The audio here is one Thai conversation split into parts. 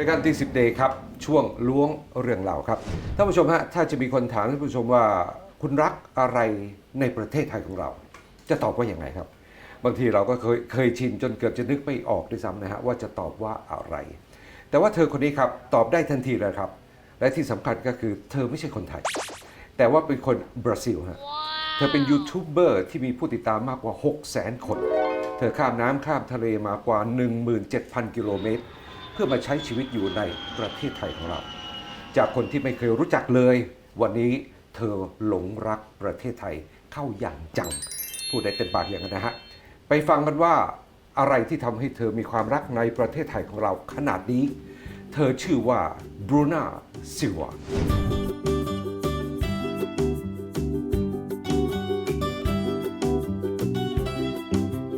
รายการตีสิบเดย์ครับ ช่วงล้วงเรื่องเล่าครับท่านผู้ชมฮะถ้าจะมีคนถามท่านผู้ชมว่าคุณรักอะไรในประเทศไทยของเรา จะตอบว่าอย่างไงครับ บางทีเราก็เคยเคยชินจนเกือบจะนึกไม่ออกด้วยซ้ำนะฮะว่าจะตอบว่าอะไร แต่ว่าเธอคนนี้ครับตอบได้ทันทีเลยครับ และที่สำคัญก็คือเธอไม่ใช่คนไทย แต่ว่าเป็นคนบราซิลฮะเธอเป็นยูทูบเบอร์ที่มีผู้ติดตามมากกว่า 6 0 0 0 0 0 คน เธอข้ามน้ำข้ามทะเลมากว่า 17,000 กิโลเมตรเพื่อมาใช้ชีวิตอยู่ในประเทศไทยของเรา จากคนที่ไม่เคยรู้จักเลย วันนี้เธอหลงรักประเทศไทยเข้าอย่างจัง พูดได้เต็มปากอย่างนั้นนะฮะ ไปฟังกันว่าอะไรที่ทำให้เธอมีความรักในประเทศไทยของเราขนาดนี้ เธอชื่อว่าบรูน่าซิลวา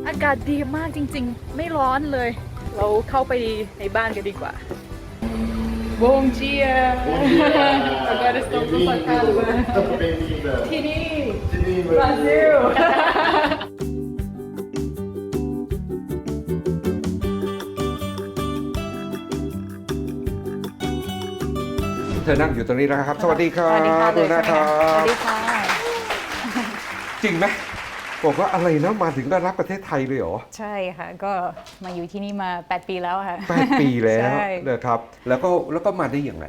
อากาศดีมากจริง ๆ ไม่ร้อนเลย เราเข้าไปในบ้านกันดีกว่า Bom dia! Agora estamos na sua casa. Bem-vinda. ที่นี่ Bem-vinda. บราซิลเธอนั่งอยู่ตรงนี้แล้วครับ สวัสดีครัสวัสดีค่ะบบรูน่าครัสวับสดีค่ะ จริงไหม บอกว่าอะไรนะมาถึงได้รักประเทศไทยเลยเหรอใช่ค่ะ ก็มาอยู่ที่นี่มา 8 ปีแล้วค่ะ แปดปีแล้วใช่ นะครับ แล้วก็แล้วก็มาได้อย่างไร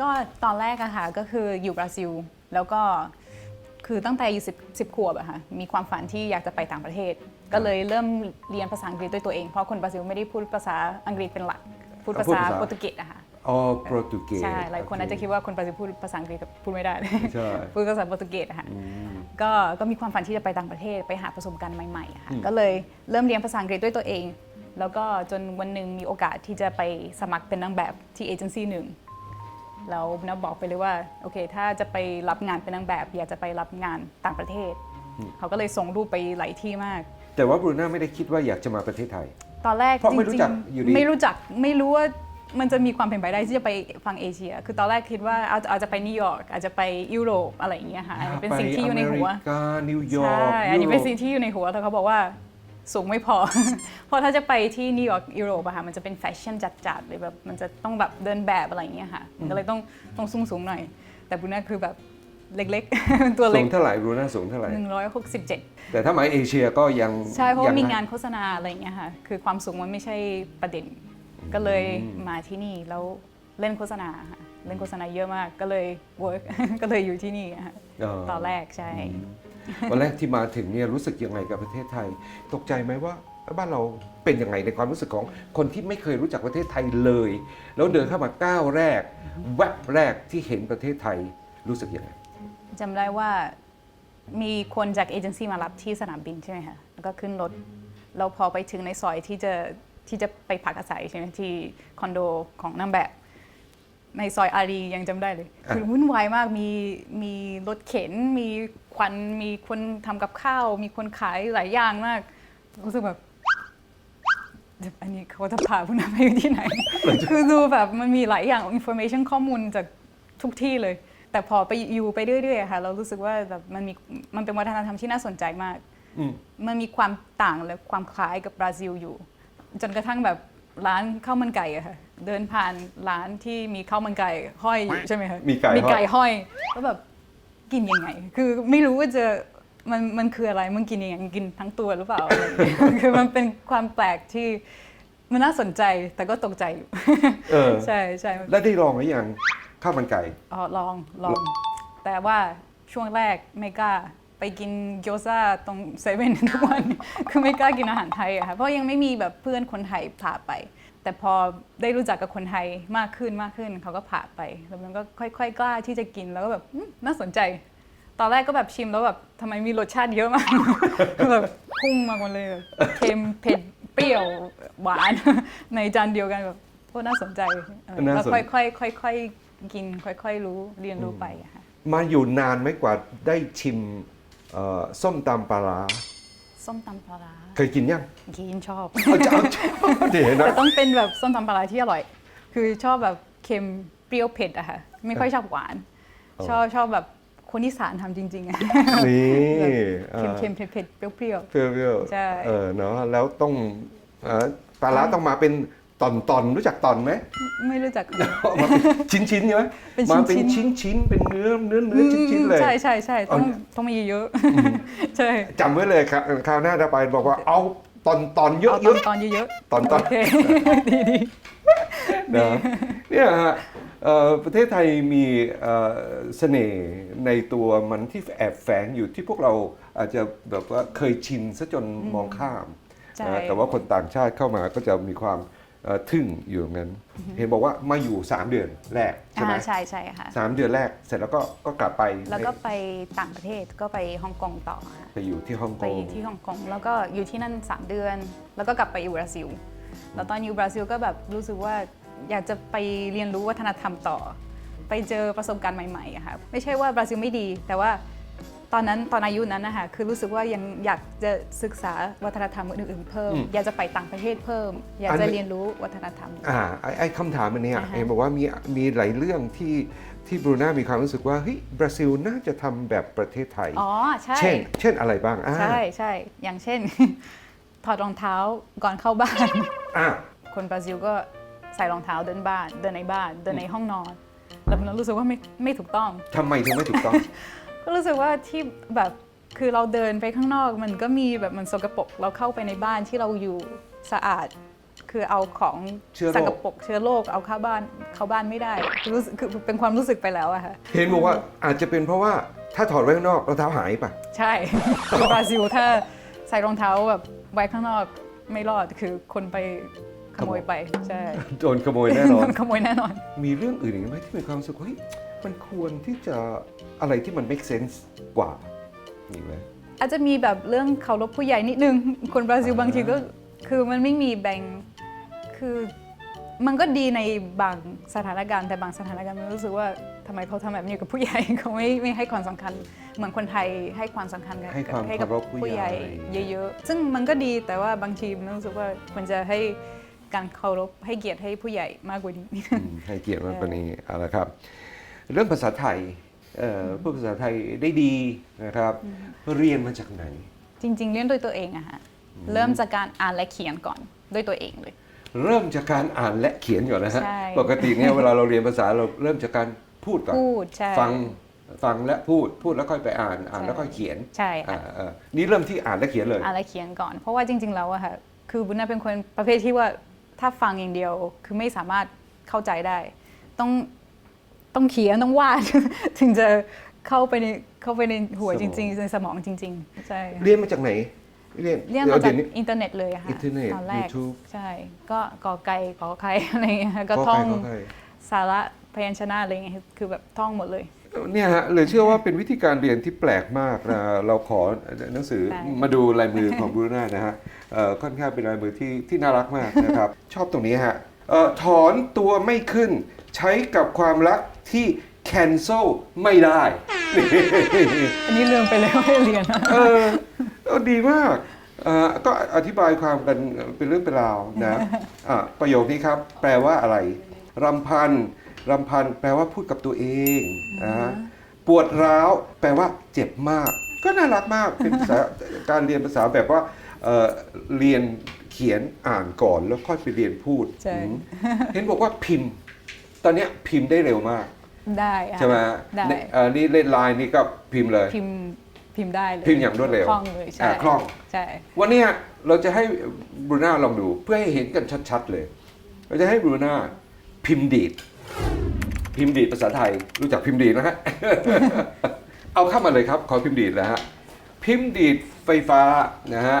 ก็ตอนแรกอะค่ะก็คืออยู่บราซิล แล้วก็คือตั้งแต่อายุสิบสิบขวบอะค่ะมีความฝันที่อยากจะไปต่างประเทศ ก็เลยเริ่มเรียนภาษาอังกฤษด้วยตัวเองเพราะคนบราซิลไม่ได้พูดภาษาอังกฤษเป็นหลัก พูดภาพูดษาภาษา โปรตุเกสอะค่ะ อ๋อโปรตุเกสใช่ หลายคนอาจจะคิดว่าคนบราซิลพูดภาษาอังกฤษพูดไม่ได้ใช่พูดภาษาโปรตุเกสอะค่ะอืมก็ก็มีความฝันที่จะไปต่างประเทศไปหาประสบการณ์ใหม่ๆอะค่ะอืมก็เลยเริ่มเรียนภาษาอังกฤษด้วยตัวเอง แล้วก็จนวันหนึ่งมีโอกาสที่จะไปสมัครเป็นนางแบบที่เอเจนซี่หนึ่งแล้วนาบอกไปเลยว่าโอเค ถ้าจะไปรับงานเป็นนางแบบ อยากจะไปรับงานต่างประเทศ เขาก็เลยส่งรูปไปหลายที่มาก แต่ว่าบรูน่าไม่ได้คิดว่าอยากจะมาประเทศไทย ตอนแรกเพราะไม่จรู้ริจักงอยู่ดีๆไม่รู้จักไม่รู้ว่า มันจะมีความเป็นไปได้ที่จะไปฟังเอเชีย คือตอนแรกคิดว่าเอาอาจจะไปนิวยอร์กอาจจะไปยุโรปอะไรอย่างเงี้ยค่ะอันนี้เป็นสิ่งที่อยู่ในหัวไปอเมริกานิวยอใช่ร์กอันนี้เป็นยุโรสิ่งที่อยู่ในหัวแต่เขาบอกว่าสูงไม่พอ เพราะถ้าจะไปที่นิวยอร์กยุโรปอะค่ะ มันจะเป็นแฟชั่นจัดๆเลยแบบมันจะต้องแบบเดินแบบอะไรอย่างเงี้ยค่ะ ก็เลยต้องต้องสูงสูงๆหน่อย แต่บุญน่าคือแบบเล็กๆ ตัวสูเล็กงเท่าไหร่บรูน่าสูงเท่าไหร่ 167 แต่ถ้าหมายเอเชียก็ยัง ใช่ เพราะว่ามียังานโฆษณาอะไรอย่างเงี้ยค่ะ คือความสูงมันไม่ใช่ประเด็น ก็เลยมาที่นี่แล้วเล่นโฆษณาค่ะเล่นโฆษณาเยอะมากก็เลย work ก็เลยอยู่ที่นี่ค่ะเออตอนแรกใช่วันแรกที่มาถึงเนี่ยรู้สึกยังไงกับประเทศไทย ตกใจไหมว่าบ้านเราเป็นยังไงในความรู้สึกของคนที่ไม่เคยรู้จักประเทศไทยเลย แล้วเดินเข้ามาก้าวแรก แวบแรกที่เห็นประเทศไทยรู้สึกยังไงจำได้ว่ามีคนจากเอเจนซี่มารับที่สนามบินใช่ไหมคะแล้วก็ขึ้นรถเราพอไปถึงในซอยที่จะ ที่จะไปพักอาศัยใช่ไหมที่คอนโดของนางแบบ ในซอยอารียังจำได้เลยอะคือวุ่นวายมากมีมีรถเข็น มีควันมีคนทำกับข้าว มีคนขายหลายอย่างมากรู้สึกแบบ อันนี้เขาจะพาผู้นำไปอยู่ที่ไหน คือดูแบบมันมีหลายอย่าง information ข้อมูลจากทุกที่เลย แต่พอไปอยู่ไปเรื่อยๆอะค่ะ เรารู้สึกว่าแบบมันมีมันเป็นวัฒนธรรมที่น่าสนใจมาก อืม มันมีความต่างและความคล้ายกับบราซิลอยู่ จนกระทั่งแบบร้านข้าวมันไก่อะค่ะเดินผ่านร้านที่มีข้าวมันไก่ห้อยอยู่ใช่ไหมคะมีไก่ห้อยมีไก่ห้อยแล้วแบบกินยังไง คือไม่รู้ว่าจะมันมันคืออะไรมันกินยังไงมันกินทั้งตัวหรือเปล่าอะไรอย่างเงี้ยคือมันเป็นความแปลกที่มันน่าสนใจแต่ก็ตกใจอยู่เออ ใช่ใช่แล้วได้ลองหรือยังข้าวมันไก่อ๋อลองลอง แต่ว่าช่วงแรกไม่กล้า ไปกินเกี๊ยวซ่าตรงเซเว่นทุกวัน คือไม่กล้ากินอาหารไทยอะค่ะเพราะยังไม่มีแบบเพื่อนคนไทยพาไป แต่พอได้รู้จักกับคนไทยมากขึ้นมากขึ้นเขาก็พาไปแล้วมันก็ค่อยๆกล้าที่จะกินแล้วก็แบบอืมน่าสนใจ ตอนแรกก็แบบชิมแล้วแบบทำไมมีรสชาติเยอะมาก แบบพุ่งมาหมดเลยแบบเค็มเผ็ดเปรี้ยวหวาน ในจานเดียวกันแบบโอ้น่าสนใจเออน่าแล้วสนค่อยๆค่อยๆกิน ค่อย ๆ รู้เรียนรู้ไปอะค่ะ มาอยู่นานไหมกว่าได้ชิม เอ่อส้มตำปลาร้าส้มตำปลาร้าเคยกินยังกินชอบ เอาจะเอาชอบเดี๋ยวนะแต่ต้องเป็นแบบส้มตำปลาร้าที่อร่อย คือชอบแบบเค็มเปรี้ยวเผ็ดอะค่ะ ไม่ค่อยชอบหวานชอบชอบแบบคนที่สารทำจริงๆอะนี่แบบเอ่อเค็มๆเผ็ดเผ็ดๆเปรี้ยว เปรี้ยวๆใช่ เออเนาะแล้วต้องเอ่อปลาร้าต้องมาเป็น ตอนตอนรู้จักตอนไหมไม่รู้จักเอามาเป็นชิ้นชิ้นๆใช่ไหมเป็นมาชิ้เป็นนๆชิ้นชิ้นๆเป็นเนื้อเนื้อเนื้อชิ้นชิ้นๆเลย ใช่ใช่ใช่ต้องเอา ต้องมีเยอะๆใช่จำไว้เลยครับคราวหน้าจะไปบอกว่าเอาตอนตอนเยอะเอาตเยอนอะตอนเยอะตอนตอน โอเคดีดี นะเนี่ยฮะเอ่อประเทศไทยมีเอ่อเสน่ห์ในตัวมันที่แอบแฝงอยู่ที่พวกเราอาจจะแบบว่าเคยชินซะจนมองข้ามใช่ นะแต่ว่าคนต่างชาติเข้ามาก็จะมีความเอ่อ ทึ่งอยู่อย่างนั้น เห็นบอกว่ามาอยู่ 3 เดือนแรกใช่ไหมอ่าใช่ใช่ค่ะสามเดือนแรกเสร็จแล้วก็ก็กลับไป แล้วก็ไปต่างประเทศก็ไปฮ่องกงต่อค่ะไปอยู่ที่ฮ่องกไปงที่ฮ่องกงแล้วก็อยู่ที่นั่น 3 เดือน แล้วก็กลับไปอยู่บราซิลแล้วตอนอยู่บราซิลก็แบบรู้สึกว่าอยากจะไปเรียนรู้วัฒนธรรมต่อ ไปเจอประสบการณ์ใหม่ๆอะค่ะไม่ใช่ว่าบราซิลไม่ดีแต่ว่า ตอนนั้นตอนอายุนั้นนะคะคือรู้สึกว่ายังอยากจะศึกษาวัฒนธรรมอื่นๆเพิ่มอยากจะไปต่างประเทศเพิ่ม อยากจะเรียนรู้วัฒนธรรม อ่าไอ้ไอ้คำถามอันเนี้ยอ่าฮะ เห็นบอกว่ามีมีหลายเรื่องที่ที่บรูน่ามีความรู้สึกว่าเฮ้ยบราซิลน่าจะทำแบบประเทศไทย อ๋อใช่ เช่น เช่นอะไรบ้างอ่าใช่ใช่อย่างเช่น ถอดรองเท้าก่อนเข้าบ้าน อ่า คนบราซิลก็ใส่รองเท้าเดินบ้าน เดินในบ้าน เดินในห้องนอน แล้วมันรู้สึกว่าไม่ไม่ถูกต้อง ทำไมถึงไม่ถูกต้อง ก็รู้สึกว่าที่แบบคือเราเดินไปข้างนอก มันก็มีแบบมันสกปรกเราเข้าไปในบ้านที่เราอยู่สะอาด คือเอาของเชื้อโรค สกปรกเชื้อโรคเอาเข้าบ้านเข้าบ้านไม่ได้คือรู้สึกคือเป็นความรู้สึกไปแล้วอะค่ะเห็นบอกว่าอาจจะเป็นเพราะว่าถ้าถอดไว้ข้างนอกรองเท้าหายป่ะ ใช่คือบราซิลถ้าใส่รองเท้าแบบไว้ข้างนอกไม่รอดคือคนไปขโมยไปใช่โดนขโมยแน่นอน โดนขโมยแน่นอน มีเรื่องอื่นอีกไหมที่มีความรู้สึกว่าเฮ้ย มันควรที่จะอะไรที่มัน make sense กว่ามีไหม อาจจะมีแบบเรื่องเคารพผู้ใหญ่นิดนึง คนบราซิลอ่า บางทีก็คือมันไม่มีแบ่งคือมันก็ดีในบางสถานการณ์แต่บางสถานการณ์มันรู้สึกว่าทำไมเขาทำแบบนี้กับผู้ใหญ่ เขาไม่ไม่ให้ความสำคัญ เหมือนคนไทยให้ความสำคัญกับให้ความกัเคารพผู้ใหญ่ เยอะๆ ซึ่งมันก็ดีแต่ว่าบางทีมันรู้สึกว่าควรจะให้การเคารพให้เกียรติให้ผู้ใหญ่มากกว่านี้ อืมให้เกียรติมากกว่านี้เอาละครับ เรื่องภาษาไทยเอ่อพูดภาษาไทยได้ดีนะครับ เรียนมาจากไหน จริง ๆ เรียนด้วยตัวเองอะฮะเริ่มจากการอ่านและเขียนก่อนด้วยตัวเองเลย เริ่มจากการอ่านและเขียนก่อนนะฮะใช่ปกติเนี่ยเวลาเราเรียนภาษาเราเริ่มจากการพูดก่อนพูดใช่ฟังฟังและพูดพูดแล้วค่อยไปอ่านอ่านใช่แล้วค่อยเขียนใช่ค่ะอ่าเออนี่เริ่มที่อ่านและเขียนเลยอ่านและเขียนก่อน เพราะว่าจริง ๆ แล้วอะค่ะคือบุญน่าเป็นคนประเภทที่ว่าถ้าฟังอย่างเดียวคือไม่สามารถเข้าใจได้ ต้อง ต้องเขียนต้องวาด ถึงจะเข้าไปในเข้าไปในหัวสมจองริง ๆ ในสมองจริง ๆ ใช่ค่ะเรียนมาจากไหน เรียนเรียนมาจากดี๋วนี้อินเทอร์เน็ตเลยอะค่ะอินเทอร์เน็ตตอนแรก YouTube ใช่ ก็กอไก่กอไข่อะไรอย่างเงี้ยค่ะก็ก็ท่องใครก็ใครสาระพยัญชนะอะไรอย่างเงี้ยคือแบบท่องหมดเลยเนี่ยฮะเลยเชื่อว่าเป็นวิธีการเรียนที่แปลกมากนะเราขอหนังสือได้มาดูลายมือของบรูน่านะฮะเอ่อค่อนข้างเป็นลายมือที่ที่น่ารักมากนะครับ ชอบตรงนี้ฮะเอ่อถอนตัวไม่ขึ้นใช้กับความรัก ที่ cancel ไม่ได้ อันนี้ลืมไปเลยว่าให้เรียน เออเออดีมากเอ่อก็อธิบายความกันเป็นเรื่องเป็นราวนะอะประโยคนี้ครับ แปลว่าอะไรรำพันรำพันแปลว่าพูดกับตัวเองนะปวดร้าว แปลว่าเจ็บมาก ก็น่ารักมากเป็นภาษาการเรียนภาษาแบบว่าเอ่อเรียนเขียนอ่านก่อนแล้วค่อยไปเรียนพูดใช่ อืมเห็นบอกว่าพิมพ์ ตอนเนี้ยพิมพ์ได้เร็วมาก ได้อะใช่ไหมได้ในเอ่อนี่เล่นไลน์นี่ก็พิมพ์เลย พิมพ์พิมพ์ได้เลยพิมพ์อย่างรวดเร็วคล่องเลยใช่อ่าคล่อง ใช่ วันนี้เราจะให้บรูน่าลองดูเพื่อให้เห็นกันชัดๆเลย เราจะให้บรูน่าพิมพ์ดีด พิมพ์ดีดภาษาไทยรู้จักพิมพ์ดีดนะฮะ เอาเข้ามาเลยครับ ขอพิมพ์ดีดแล้วฮะพิมพ์ดีดไฟฟ้านะฮะ